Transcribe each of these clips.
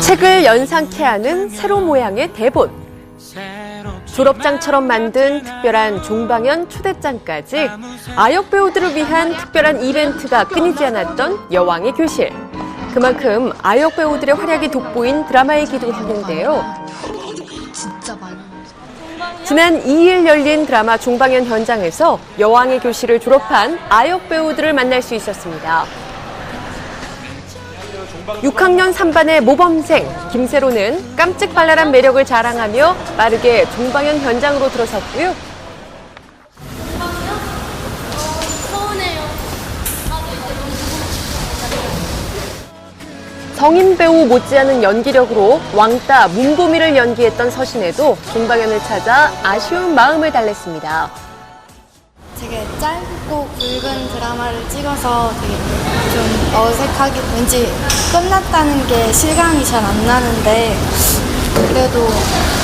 책을 연상케 하는 세로 모양의 대본. 졸업장처럼 만든 특별한 종방연 초대장까지 아역 배우들을 위한 특별한 이벤트가 끊이지 않았던 여왕의 교실. 그만큼 아역 배우들의 활약이 돋보인 드라마이기도 했는데요. 지난 2일 열린 드라마 종방연 현장에서 여왕의 교실을 졸업한 아역 배우들을 만날 수 있었습니다. 6학년 3반의 모범생 김세로는 깜찍 발랄한 매력을 자랑하며 빠르게 종방연 현장으로 들어섰고요. 성인 배우 못지않은 연기력으로 왕따 문보미를 연기했던 서신에도 종방연을 찾아 아쉬운 마음을 달랬습니다. 되게 짧고 굵은 드라마를 찍어서 되게 좀 어색하게 왠지 끝났다는 게 실감이 잘 안 나는데 그래도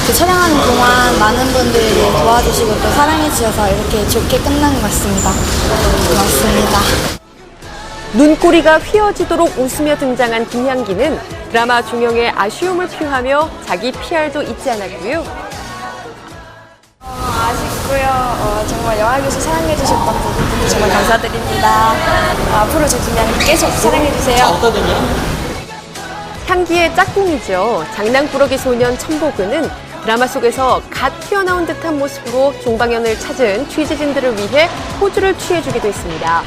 그 촬영하는 동안 많은 분들이 도와주시고 또 사랑해 주셔서 이렇게 좋게 끝난 것 같습니다. 고맙습니다. 눈꼬리가 휘어지도록 웃으며 등장한 김향기는 드라마 종영에 아쉬움을 표하며 자기 PR도 잊지 않았고요. 아쉽고요. 어, 정말 영화교실 사랑해 분들 정말 감사드립니다. 앞으로 저 김양기 계속 사랑해 주세요. 향기의 짝꿍이죠. 장난꾸러기 소년 천보근은 드라마 속에서 갓 튀어나온 듯한 모습으로 종방연을 찾은 취재진들을 위해 포즈를 취해주기도 했습니다.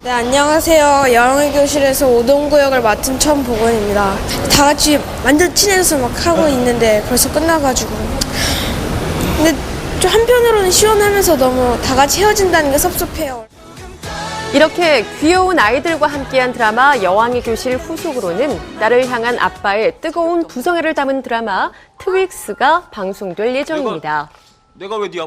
네, 안녕하세요. 영어 교실에서 오동구역을 맡은 천보건입니다. 다 같이 완전 친해서 막 하고 있는데 벌써 끝나가지고. 근데 좀 한편으로는 시원하면서 너무 다 같이 헤어진다는 게 섭섭해요. 이렇게 귀여운 아이들과 함께한 드라마 여왕의 교실 후속으로는 딸을 향한 아빠의 뜨거운 부성애를 담은 드라마 트윅스가 방송될 예정입니다. 내가 왜네 아빠